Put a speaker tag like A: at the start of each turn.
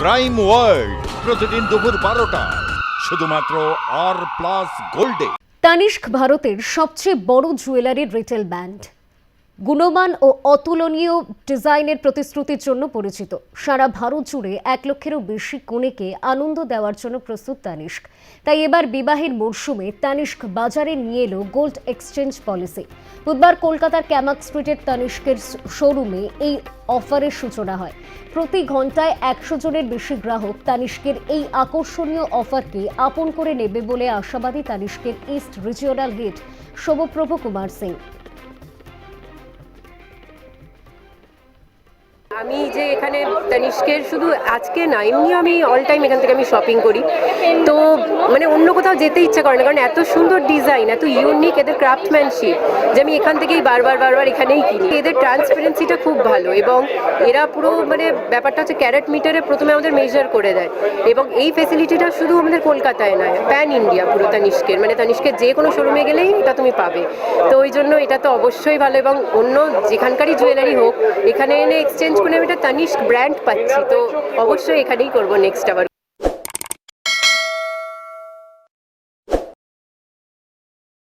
A: Crime world প্রতিদিন দুপুর বারোটা। শুধুমাত্র আর প্লাস গোল্ডে
B: তানিষ্ক ভারতের সবচেয়ে বড় জুয়েলারি রিটেল ব্যান্ড গুণমান ও অতুলনীয় ডিজাইনের প্রতিশ্রুতির জন্য পরিচিত। সারা ভারত জুড়ে এক লক্ষেরও বেশি কনেকে আনন্দ দেওয়ার জন্য প্রস্তুত তানিষ্ক। তাই এবার বিবাহের মরশুমে তানিষ্ক বাজারে নিয়ে এলো গোল্ড এক্সচেঞ্জ পলিসি। বুধবার কলকাতার ক্যামাক স্ট্রিটের তানিষ্কের শোরুমে এই অফারের সূচনা হয়। প্রতি ঘন্টায় একশো জনের বেশি গ্রাহক তানিষ্কের এই আকর্ষণীয় অফারকে আপন করে নেবে বলে আশাবাদী তানিষ্কের east regional head Shobhprobho Kumar Singh.
C: আমি যে এখানে তানিষ্কের শুধু আজকে না এমনি আমি অল টাইম এখান থেকে আমি শপিং করি। তো মানে অন্য কোথাও যেতে ইচ্ছা করে না, কারণ এত সুন্দর ডিজাইন এত ইউনিক এদের ক্রাফটম্যানশিপ যে আমি এখান থেকেই বারবার বারবার এখানেই কিনি। এদের ট্রান্সপারেন্সিটা খুব ভালো এবং এরা পুরো মানে ব্যাপারটা হচ্ছে ক্যারেট মিটারে প্রথমে আমাদের মেজার করে দেয় এবং এই ফেসিলিটিটা শুধু আমাদের কলকাতায় নয় প্যান ইন্ডিয়া পুরো তানিষ্কের। মানে তানিষ্কের যে কোনো শোরুমে গেলেই এটা তুমি পাবে। তো ওই জন্য এটা তো অবশ্যই ভালো এবং অন্য যেখানকারই জুয়েলারি হোক, এখানে এনে এক্সচেঞ্জ করে আমি এটা তানিষ্ক ব্র্যান্ড পাচ্ছি। তো অবশ্যই এখানেই করব নেক্সট আবার